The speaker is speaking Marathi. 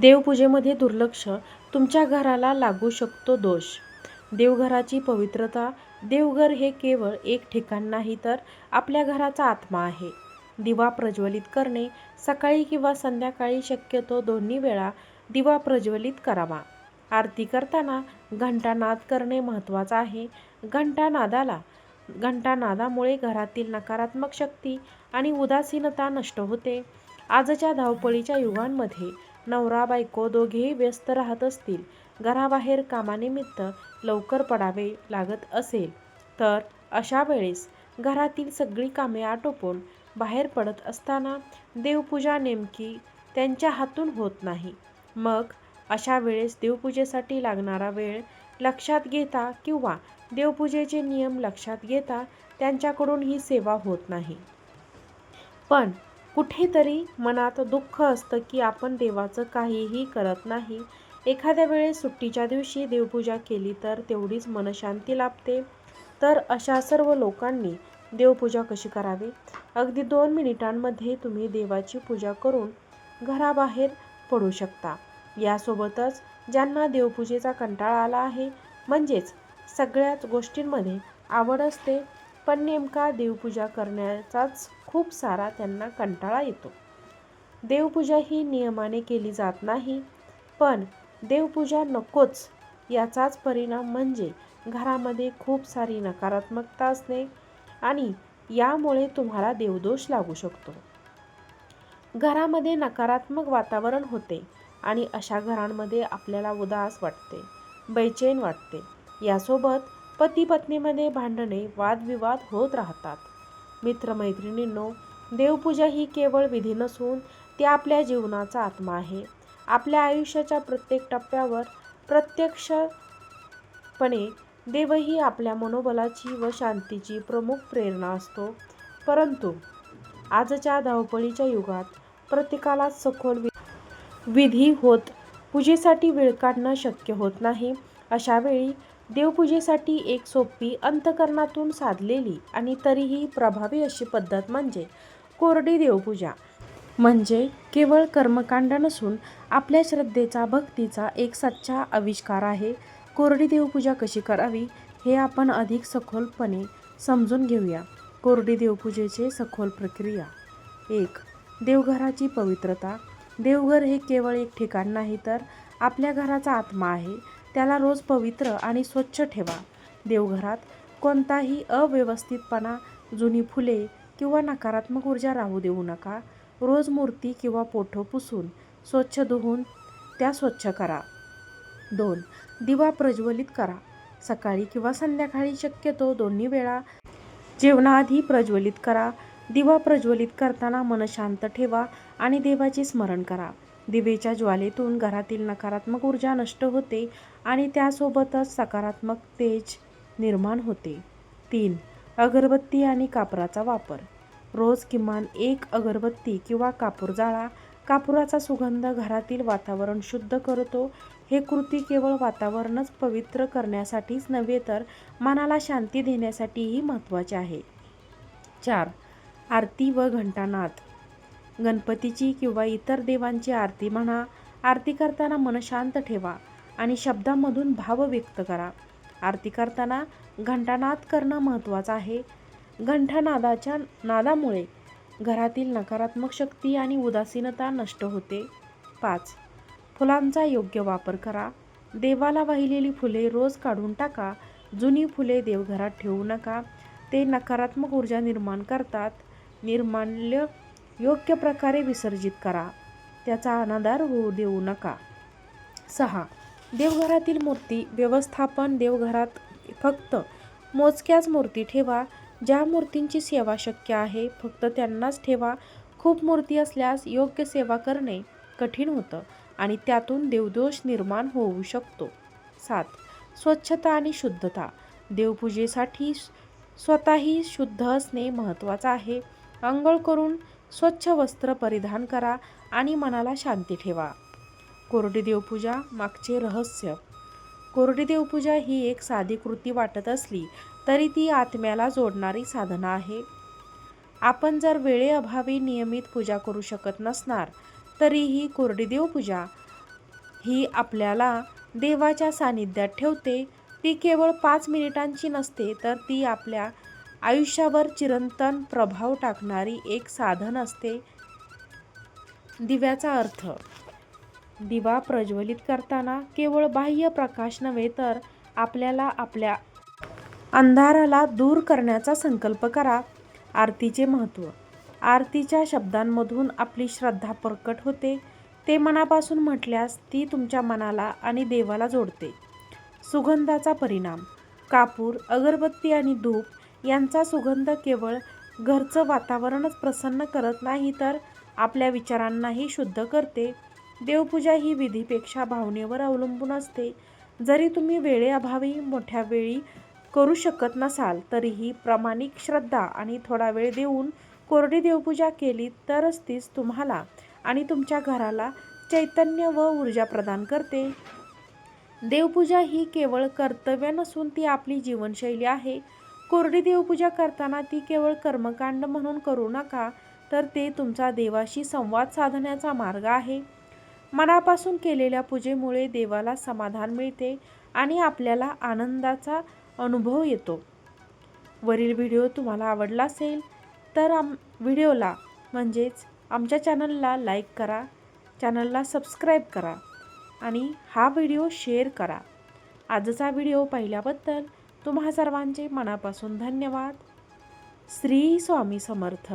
देवपूजेमध्ये दुर्लक्ष तुमच्या घराला लागू शकतो दोष. देवघराची पवित्रता देवघर हे केवळ एक ठिकाण नाही तर आपल्या घराचा आत्मा आहे. दिवा प्रज्वलित करणे सकाळी किंवा संध्याकाळी शक्यतो दोन्ही वेळा दिवा प्रज्वलित करावा. आरती करताना घंटानाद करणे महत्त्वाचं आहे. घंटानादाला घंटानादामुळे घरातील नकारात्मक शक्ती आणि उदासीनता नष्ट होते. आजच्या धावपळीच्या युगांमध्ये नवरा बायको दोघेही व्यस्त राहत असतील. घराबाहेर कामानिमित्त लवकर पडावे लागत असेल. तर अशा वेळेस घरातील सगळी कामे आटोपून बाहेर पडत असताना देवपूजा नेमकी त्यांच्या हातून होत नाही. मग अशा वेळेस देवपूजेसाठी लागणारा वेळ लक्षात घेता किंवा देवपूजेचे नियम लक्षात घेता त्यांच्याकडून ही सेवा होत नाही. पण कुठेतरी मनात दुःख असतं की आपण देवाचं काहीही करत नाही. एखाद्या वेळेस सुट्टीच्या दिवशी देवपूजा केली तर तेवढीच मनशांती लाभते. तर अशा सर्व लोकांनी देवपूजा कशी करावी? अगदी दोन मिनिटांमध्ये तुम्ही देवाची पूजा करून घराबाहेर पडू शकता. यासोबतच ज्यांना देवपूजेचा कंटाळा आला आहे म्हणजेच सगळ्याच गोष्टींमध्ये आवड असते पण नेमका देवपूजा करण्याचाच खूप सारा त्यांना कंटाळा येतो. देवपूजा ही नियमाने केली जात नाही पण देवपूजा नकोच याचाच परिणाम म्हणजे घरामध्ये खूप सारी नकारात्मकता असणे आणि यामुळे तुम्हाला देवदोष लागू शकतो. घरामध्ये नकारात्मक वातावरण होते आणि अशा घरांमध्ये आपल्याला उदास वाटते बेचैन वाटते. यासोबत पती पत्नीमध्ये भांडणे वादविवाद होत राहतात. मित्रमैत्रिणींनो देवपूजा ही केवळ विधी नसून ती आपल्या जीवनाचा आत्मा आहे. आपल्या आयुष्याच्या प्रत्येक टप्प्यावर प्रत्यक्षपणे देवही आपल्या मनोबलाची व शांतीची प्रमुख प्रेरणा असतो. परंतु आजच्या धावपळीच्या युगात प्रत्येकाला सखोल विधी होत पूजेसाठी वेळ काढणं शक्य होत नाही. अशावेळी देवपूजेसाठी एक सोपी अंतकरणातून साधलेली आणि तरीही प्रभावी अशी पद्धत म्हणजे कोरडी देवपूजा. म्हणजे केवळ कर्मकांड नसून आपल्या श्रद्धेचा भक्तीचा एक सच्चा आविष्कार आहे. कोरडी देवपूजा कशी करावी हे आपण अधिक सखोलपणे समजून घेऊया. कोरडी देवपूजेचे सखोल प्रक्रिया. एक देवघराची पवित्रता. देवघर हे केवळ एक ठिकाण नाही तर आपल्या घराचा आत्मा आहे. त्याला रोज पवित्र आणि स्वच्छ ठेवा. देवघरात कोणताही अव्यवस्थितपणा जुनी फुले किंवा नकारात्मक ऊर्जा राहू देऊ नका. रोज मूर्ती किंवा पोठो पुसून स्वच्छ धुवून त्या स्वच्छ करा. दोन दिवा प्रज्वलित करा. सकाळी किंवा संध्याकाळी शक्यतो दोन्ही वेळा. जेवणाआधी प्रज्वलित करा. दिवा प्रज्वलित करताना मन शांत ठेवा आणि देवाचे स्मरण करा. दिवेच्या ज्वालेतून घरातील नकारात्मक ऊर्जा नष्ट होते आणि त्यासोबतच सकारात्मक तेज निर्माण होते. तीन अगरबत्ती आणि कापराचा वापर. रोज किमान एक अगरबत्ती किंवा कापूर जाळा कापुराचा सुगंध घरातील वातावरण शुद्ध करतो. हे कृती केवळ वातावरणच पवित्र करण्यासाठीच नव्हे तर मनाला शांती देण्यासाठीही महत्त्वाचे आहे. चार आरती व घंटानाद. गणपतीची किंवा इतर देवांची आरती म्हणा आरती करताना मन शांत ठेवा आणि शब्दांमधून भाव व्यक्त करा. आरती करताना घंटानाद करणं महत्त्वाचं आहे. घंटानादाच्या नादामुळे घरातील नकारात्मक शक्ती आणि उदासीनता नष्ट होते. पाच फुलांचा योग्य वापर करा. देवाला वाहिलेली फुले रोज काढून टाका. जुनी फुले देवघरात ठेवू नका. ते नकारात्मक ऊर्जा निर्माण करतात. निर्माल्य योग्य प्रकारे विसर्जित करा. त्याचा अनादार होऊ देऊ नका. सहा. देवघरातील मूर्ती व्यवस्थापन देवघरात फक्त मोजक्याच मूर्ती ठेवा. ज्या मूर्तींची सेवा शक्य आहे फक्त त्यांनाच ठेवा. खूप मूर्ती असल्यास योग्य सेवा करणे कठीण होतं आणि त्यातून देवदोष निर्माण होऊ शकतो. सात. स्वच्छता आणि शुद्धता. देवपूजेसाठी स्वतःही शुद्ध असणे महत्त्वाचं आहे. अंघोळ करून स्वच्छ वस्त्र परिधान करा आणि मनाला शांती ठेवा. कोरडी देवपूजा मागचे रहस्य. कोरडी देवपूजा ही एक साधी कृती वाटत असली तरी ती आत्म्याला जोडणारी साधना आहे. आपण जर वेळेअभावी नियमित पूजा करू शकत नसणार तरीही कोरडी देवपूजा ही आपल्याला देवाच्या सानिध्यात ठेवते. ती केवळ पाच मिनिटांची नसते तर ती आपल्या आयुष्यावर चिरंतन प्रभाव टाकणारी एक साधन असते दिव्याचा अर्थ. दिवा प्रज्वलित करताना केवळ बाह्य प्रकाश नव्हे तर आपल्याला आपल्या अंधाराला दूर करण्याचा संकल्प करा. आरतीचे महत्त्व. आरतीच्या शब्दांमधून आपली श्रद्धा प्रकट होते. ते मनापासून म्हटल्यास ती तुमच्या मनाला आणि देवाला जोडते. सुगंधाचा परिणाम. कापूर अगरबत्ती आणि धूप यांचा सुगंध केवळ घरचं वातावरणच प्रसन्न करत नाही तर आपल्या विचारांनाही शुद्ध करते. देवपूजा ही विधीपेक्षा भावनेवर अवलंबून असते. जरी तुम्ही वेळेअभावी मोठ्या वेळी करू शकत नसाल तरीही प्रामाणिक श्रद्धा आणि थोडा वेळ देऊन कोरडी देवपूजा केली तरच तीच तुम्हाला आणि तुमच्या घराला चैतन्य व ऊर्जा प्रदान करते. देवपूजा ही केवळ कर्तव्य नसून ती आपली जीवनशैली आहे. कोरडी देवपूजा करताना ती केवळ कर्मकांड म्हणून करू नका तर ते तुमचा देवाशी संवाद साधण्याचा मार्ग आहे. मनापासून केलेल्या पूजेमुळे देवाला समाधान मिळते आणि आपल्याला आनंदाचा अनुभव येतो. वरील व्हिडिओ तुम्हाला आवडला असेल तर आम व्हिडिओला म्हणजेच आमच्या चॅनलला लाईक करा चॅनलला सबस्क्राईब करा आणि हा व्हिडिओ शेअर करा. आजचा व्हिडिओ पाहिल्याबद्दल तुम्हा सर्वांचे मनापासून धन्यवाद. श्री स्वामी समर्थ.